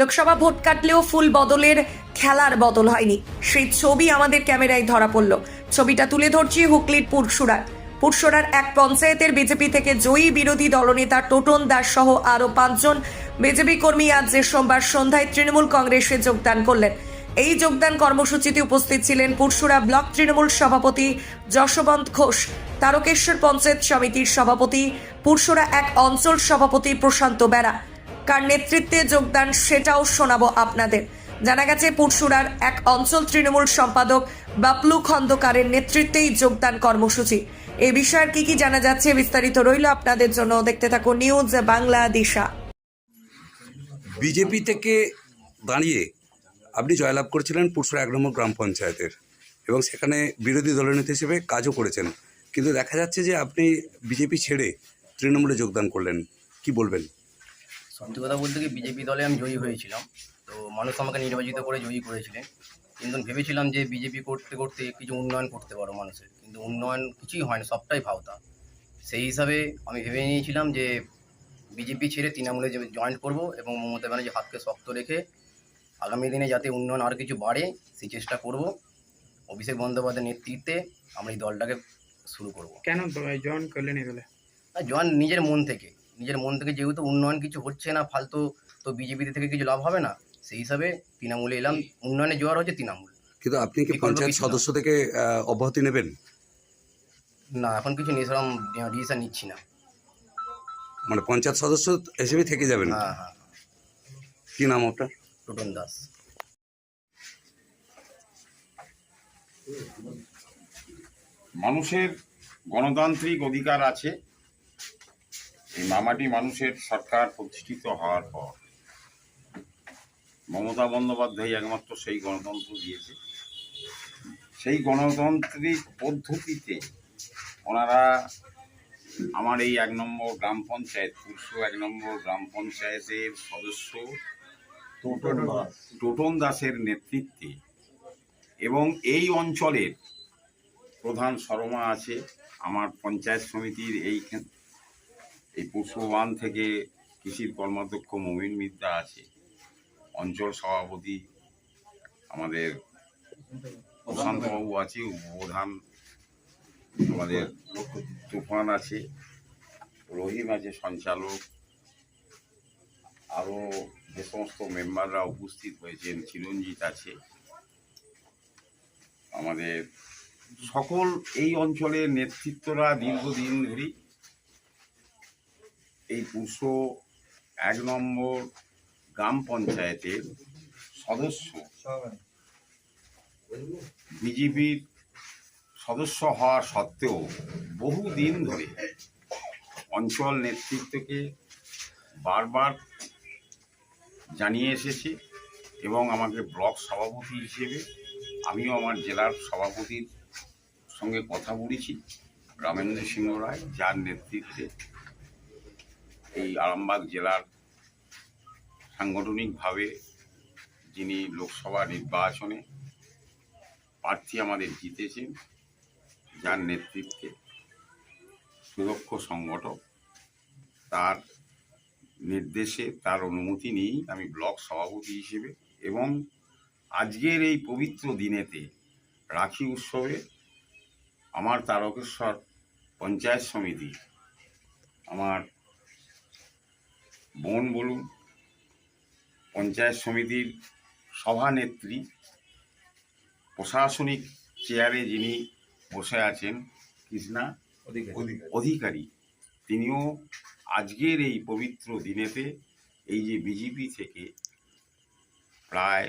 Lok Sabha vote কাটলেও ফুল বদলের খেলার বদল হয়নি। সেই ছবি আমাদের ক্যামেরায় ধরা পড়ল। ছবিটা তুলে ধরছি হুগলির পুরসুরার পুরসুরার এক পঞ্চায়েতের বিজেপি থেকে জয়ী বিরোধী দলনেতা টোটন দাস সহ আরও পাঁচজন বিজেপি কর্মী আজ যে সোমবার সন্ধ্যায় তৃণমূল কংগ্রেসে যোগদান করলেন। এই যোগদান কর্মসূচিতে উপস্থিত ছিলেন পুরসুরা ব্লক তৃণমূল সভাপতি যশবন্ত ঘোষ, তারকেশ্বর পঞ্চায়েত সমিতির সভাপতি, পুরসুরা এক অঞ্চল সভাপতি প্রশান্ত বেরা। কার নেতৃত্বে যোগদান সেটাও শোনাবো আপনাদের। জানা গেছে, পুরসুরার এক অঞ্চল তৃণমূল সম্পাদক বাপলু খন্দকারের নেতৃত্বেই যোগদান কর্মসূচি। এ বিষয়ের কি কি জানা যাচ্ছে বিস্তারিত রইল আপনাদের জন্য। দেখতে থাকুন নিউজ বাংলা দিশা। বিজেপি থেকে দাঁড়িয়ে আপনি জয়লাভ করেছিলেন পুরসুরা এক নম্বর গ্রাম পঞ্চায়েতের এবং সেখানে বিরোধী দলনেতা হিসেবে কাজও করেছেন। কিন্তু দেখা যাচ্ছে যে আপনি বিজেপি ছেড়ে তৃণমূলে যোগদান করলেন। কি বলবেন? সত্যি কথা বলতে কি বিজেপি দলে আমি জয়ী হয়েছিলাম। তো মানুষ আমাকে নির্বাচিত করে জয়ী করেছিলেন। কিন্তু ভেবেছিলাম যে বিজেপি করতে করতে কিছু উন্নয়ন করতে পারো মানুষের। কিন্তু উন্নয়ন কিছুই হয় না সবটাই ভাওতা। সেই হিসাবে আমি ভেবে নিয়েছিলাম যে বিজেপি ছেড়ে তৃণমূলে যে জয়েন করব এবং মমতা ব্যানার্জি হাতকে শক্ত রেখে আগামী দিনে যাতে উন্নয়ন আর কিছু বাড়ে সেই চেষ্টা করব। অভিষেক বন্দ্যোপাধ্যায়ের নেতৃত্বে আমরা এই দলটাকে শুরু করব। কেন জয়েন করলেন এগুলো জয়েন নিজের মন থেকে। নিজের মন থেকে যেহেতু উন্নয়ন কিছু হচ্ছে না ফালতু তো বিজেপি থেকে কিছু লাভ হবে না সেই হিসাবে তৃণমূলে এলাম। উন্নয়নে জোয়ার হচ্ছে তৃণমূল। কিন্তু আপনি কি পঞ্চায়েত সদস্য থেকে অব্যাহতি নেবেন? না এখন কিছু নিঃসরম ডিসিশন নিচ্ছি না। মানে পঞ্চায়েত সদস্য হিসেবে থেকে যাবেন? হ্যাঁ হ্যাঁ। কি নাম আপনার? টোটন দাস। মানুষের গণতান্ত্রিক অধিকার আছে এই মামাটি মানুষের সরকার প্রতিষ্ঠিত হওয়ার পর মমতা বন্দ্যোপাধ্যায় একমাত্র সেই গণতন্ত্র দিয়েছে। সেই গণতান্ত্রিক পদ্ধতিতে ওনারা আমার এই এক নম্বর গ্রাম পঞ্চায়েত পুরুষ এক নম্বর গ্রাম পঞ্চায়েতের সদস্য টোটন দাস। টোটন দাসের নেতৃত্বে এবং এই অঞ্চলের প্রধান সরমা আছে। আমার পঞ্চায়েত সমিতির এই এই পশুবান থেকে কৃষির কর্মাধ্যক্ষ মমিন মিদ্যা আছে। অঞ্চল সভাপতি আমাদের প্রশান্তবাবু আছে, উপপ্রধান আমাদের তুফান আছে, রহিম আছে, সঞ্চালক। আরও যে সমস্ত মেম্বাররা উপস্থিত হয়েছেন, চিরঞ্জিত আছে। আমাদের সকল এই অঞ্চলের নেতৃত্বরা দীর্ঘদিন ধরেই এই পুষো এক নম্বর গ্রাম পঞ্চায়েতের সদস্য। বিজেপির সদস্য হওয়া সত্ত্বেও বহুদিন ধরে অঞ্চল নেতৃত্বকে বারবার জানিয়ে এসেছে এবং আমাকে ব্লক সভাপতি হিসেবে আমিও আমার জেলার সভাপতির সঙ্গে কথা বলেছি, রামেন্দ্র সিংহ রায়, যার নেতৃত্বে এই আরামবাগ জেলার সাংগঠনিকভাবে যিনি লোকসভা নির্বাচনে প্রার্থী আমাদের জিতেছেন, যার নেতৃত্বে সুদক্ষ সংগঠক, তার নির্দেশে, তার অনুমতি নিয়েই আমি ব্লক সভাপতি হিসেবে এবং আজকের এই পবিত্র দিনেতে রাখি উৎসবে আমার তারকেশ্বর পঞ্চায়েত সমিতি, আমার বোন বলুন পঞ্চায়েত সমিতির সভানেত্রী প্রশাসনিক চেয়ারে যিনি বসে আছেন কৃষ্ণা অধিকারী। তিনিও আজকের এই পবিত্র দিনেতে এই যে বিজেপি থেকে প্রায়